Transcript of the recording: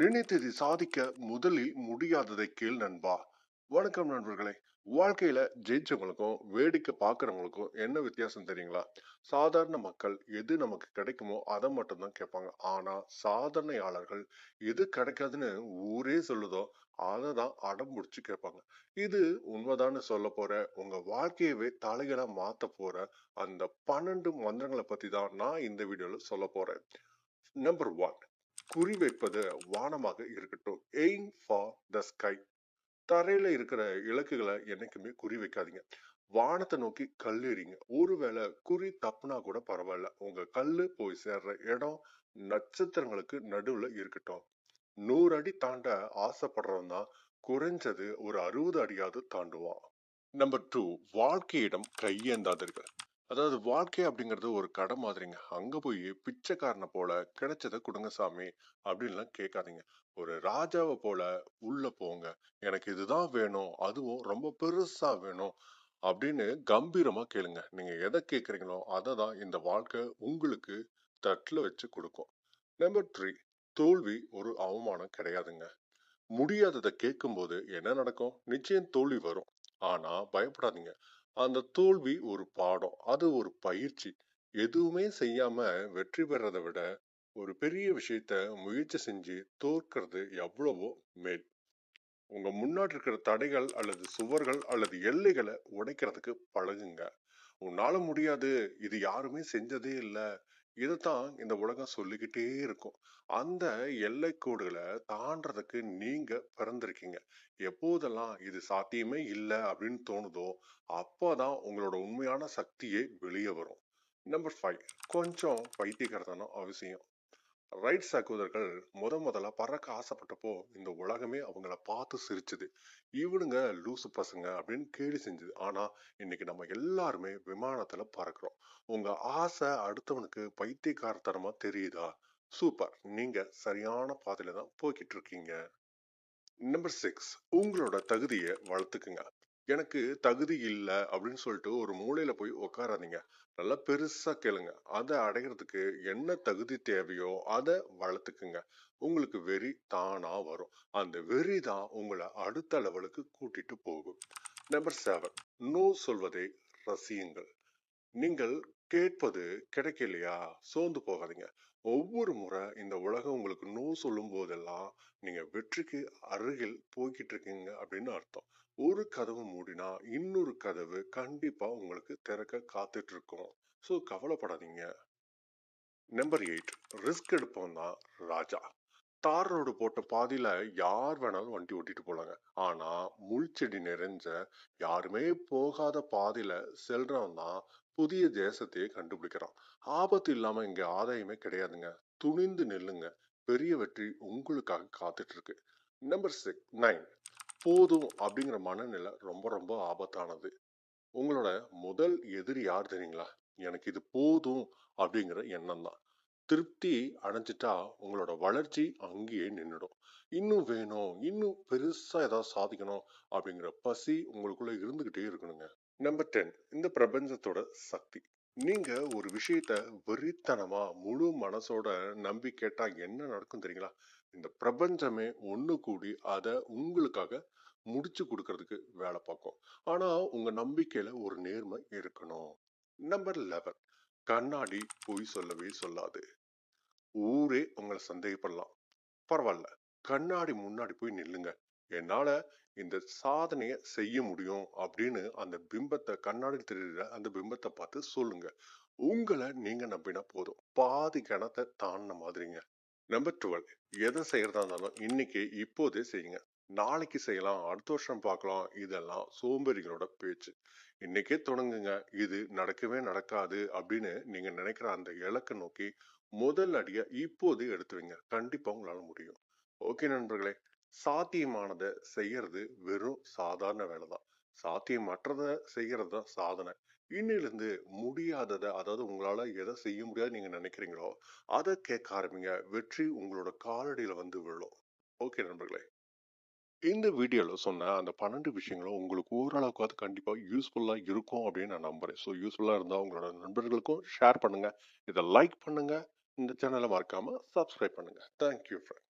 நினைத்ததை சாதிக்க முதலில் முடியாததை கேள் நண்பா. வணக்கம் நண்பர்களே. வாழ்க்கையில ஜெயிச்சவங்களுக்கும் வேடிக்கை பார்க்குறவங்களுக்கும் என்ன வித்தியாசம் தெரியுங்களா? சாதாரண மக்கள் எது நமக்கு கிடைக்குமோ அதை மட்டும்தான் கேட்பாங்க. ஆனா சாதனையாளர்கள் எது கிடைக்காதுன்னு ஊரே சொல்லுதோ அதை தான் அடம் பிடிச்சி கேட்பாங்க. இது உண்மைதான்னு சொல்ல போற உங்க வாழ்க்கையவே தலைகளா மாத்த போற அந்த பன்னெண்டு மந்திரங்களை பத்தி தான் நான் இந்த வீடியோல சொல்ல போறேன். நம்பர் ஒன் குறி வைப்பது வானமாக இருக்கட்டும். எய்ம் ஃபார் த ஸ்கை தரையில இருக்கிற இலக்குகளை என்னைக்குமே குறி வைக்காதீங்க வானத்தை நோக்கி கல் எறிங்க ஒருவேளை குறி தப்புனா கூட பரவாயில்ல. உங்க கல்லு போய் சேர்ற இடம் நட்சத்திரங்களுக்கு நடுவுல இருக்கட்டும். நூறு அடி தாண்ட ஆசைப்படுறவன் தான் குறைஞ்சது ஒரு அறுபது அடியாவது தாண்டுவான். Number two வாழ்க்கையிடம் கையேந்தாதீர்கள். அதாவது வாழ்க்கை அப்படிங்கிறது ஒரு கடை மாதிரிங்க. அங்க போய் பிச்சைக்காரனை போல கிடைச்சதை கொடுங்க சாமி அப்படின்லாம் கேட்காதீங்க. ஒரு ராஜாவை போல உள்ள போங்க. எனக்கு இதுதான் வேணும் அதுவும் ரொம்ப பெருசா வேணும் அப்படின்னு கம்பீரமா கேளுங்க. நீங்க எதை கேட்குறீங்களோ அதை தான் இந்த வாழ்க்கை உங்களுக்கு தட்டுல வச்சு கொடுக்கும். நம்பர் த்ரீ தோல்வி ஒரு அவமானம் கிடையாதுங்க. முடியாததை கேட்கும்போது என்ன நடக்கும்? நிச்சயம் தோல்வி வரும். ஆனா பயப்படாதீங்க. அந்த தோல்வி ஒரு பாடம் அது ஒரு பயிற்சி. எதுவுமே செய்யாம வெற்றி பெறதை விட ஒரு பெரிய விஷயத்த முயற்சி செஞ்சு தோற்கிறது எவ்வளவோ மேல். உங்க முன்னாடி இருக்கிற தடைகள் அல்லது சுவர்கள் அல்லது எல்லைகளை உடைக்கிறதுக்கு பழகுங்க. உன்னால முடியாது இது யாருமே செஞ்சதே இல்லை. இதுதான் இந்த உலகம் சொல்லிக்கிட்டே இருக்கும். அந்த எல்லை கோடுகளை தாண்டறதுக்கு நீங்க பிறந்திருக்கீங்க. எப்போதெல்லாம் இது சாத்தியமே இல்லை அப்படின்னு தோணுதோ அப்போதான் உங்களோட உண்மையான சக்தியே வெளியே வரும். நம்பர் ஃபைவ் கொஞ்சம் பைத்தியக்காரத்தனம் அவசியம். ரைட் சகோதரர்கள் முத முதல்ல பறக்க ஆசைப்பட்டப்போ இந்த உலகமே அவங்கள பார்த்து சிரிச்சுது. இவனுங்க லூசு பசங்க அப்படின்னு கேலி செஞ்சுது. ஆனா இன்னைக்கு நம்ம எல்லாருமே விமானத்துல பறக்கிறோம். உங்க ஆசை அடுத்தவனுக்கு பைத்தியக்காரத்தனமா தெரியுதா? சூப்பர். நீங்க சரியான பாதையில தான் போய்கிட்டு இருக்கீங்க. Number six. உங்களோட தகுதியை வளர்த்துக்குங்க. எனக்கு தகுதி இல்லை அப்படின்னு சொல்லிட்டு ஒரு மூலையில போய் உட்காராதீங்க நல்லா பெருசா கேளுங்க. அதை அடைகிறதுக்கு என்ன தகுதி தேவையோ அதை வளர்த்துக்குங்க. உங்களுக்கு வெறி தானா வரும். அந்த வெறி தான் உங்களை அடுத்த லெவலுக்கு கூட்டிட்டு போகும். Number seven. நோ சொல்வதை ரசியுங்கள். நீங்கள் கேட்பது கிடைக்கலையா? சோர்ந்து போகாதீங்க. ஒவ்வொரு முறை இந்த உலகம் உங்களுக்கு நோ சொல்லும் போதெல்லாம் நீங்க வெற்றிக்கு அருகில் போய்கிட்டு இருக்கீங்க அப்படின்னு அர்த்தம். ஒரு கதவு மூடினா இன்னொரு கதவு கண்டிப்பா உங்களுக்கு திறக்க காத்துட்டு இருக்கும் ஸோ கவலைப்படாதீங்க. நம்பர் எயிட் ரிஸ்க் எடுப்போம் தான் ராஜா. தார் ரோடு போட்ட பாதியில யார் வேணாலும் வண்டி ஓட்டிட்டு போலாங்க. ஆனா முள் செடி நிறைஞ்ச யாருமே போகாத பாதையில செல்றவன் தான் புதிய தேசத்தையே கண்டுபிடிக்கிறான் ஆபத்து இல்லாம இங்க ஆதாயமே கிடையாதுங்க. துணிந்து நில்லுங்க. பெரிய வெற்றி உங்களுக்காக காத்துட்டு இருக்கு நம்பர் சிக்ஸ் நைன் போதும் அப்படிங்கிற மனநிலை ரொம்ப ரொம்ப ஆபத்தானது. உங்களோட முதல் எதிரி யார் தெரியுங்களா? எனக்கு இது போதும் அப்படிங்கிற எண்ணம் தான். திருப்தி அடைஞ்சிட்டா உங்களோட வளர்ச்சி அங்கேயே நின்றுடும் இன்னும் வேணும் இன்னும் பெருசா ஏதாவது சாதிக்கணும் அப்படிங்கிற பசி உங்களுக்குள்ள இருந்துகிட்டே இருக்கணுங்க. நம்பர் டென் இந்த பிரபஞ்சத்தோட சக்தி. நீங்க ஒரு விஷயத்த வெறித்தனமா முழு மனசோட நம்பி கேட்டா என்ன நடக்கும் தெரியுங்களா? இந்த பிரபஞ்சமே ஒண்ணு கூடி அதை உங்களுக்காக முடிச்சு கொடுக்கறதுக்கு வேலை பார்க்கும் ஆனா உங்க நம்பிக்கையில ஒரு நேர்மை இருக்கணும். நம்பர் லெவன் கண்ணாடி பொய் சொல்லவே சொல்லாது. ஊரே உங்களை சந்தேகப்படலாம். பரவாயில்ல கண்ணாடி முன்னாடி போய் நில்லுங்க. என்னால இந்த சாதனைய செய்ய முடியும் அப்படின்னு அந்த பிம்பத்தை கண்ணாடி தெரியுற அந்த பிம்பத்தை பார்த்து சொல்லுங்க. உங்களை நீங்க நம்பினா போதும். பாதி கணத்தை தாண்டின மாதிரிங்க. நம்பர் டுவெல் எதை செய்யறதா இருந்தாலும் இன்னைக்கு இப்போதே செய்யுங்க. நாளைக்கு செய்யலாம் அடுத்த வருஷம் பார்க்கலாம். இதெல்லாம் சோம்பேறிகளோட பேச்சு. இன்னைக்கே தொடங்குங்க. இது நடக்கவே நடக்காது அப்படின்னு நீங்க நினைக்கிற அந்த இலக்கை நோக்கி முதல் அடியை இப்போதே எடுத்து வைங்க. கண்டிப்பா உங்களால முடியும். ஓகே நண்பர்களே சாத்தியமானதை செய்யறது வெறும் சாதாரண வேலை தான். சாத்தியமற்றத செய்யறது தான் சாதனை. இன்னிலிருந்து முடியாததை அதாவது உங்களால எதை செய்ய முடியாது நீங்க நினைக்கிறீங்களோ அதை கேட்க ஆரம்பிங்க. வெற்றி உங்களோட காலடியில வந்து விழும். ஓகே நண்பர்களே. இந்த வீடியோவில் சொன்ன அந்த பன்னெண்டு விஷயங்களும் உங்களுக்கு ஓரளவுக்கு கண்டிப்பாக யூஸ்ஃபுல்லாக இருக்கும் அப்படின்னு நான் நம்புகிறேன் ஸோ யூஸ்ஃபுல்லாக இருந்தால் உங்களோட நண்பர்களுக்கும் ஷேர் பண்ணுங்கள் இதை லைக் பண்ணுங்கள் இந்த சேனலை மறக்காமல் சப்ஸ்கிரைப் பண்ணுங்க. Thank you friend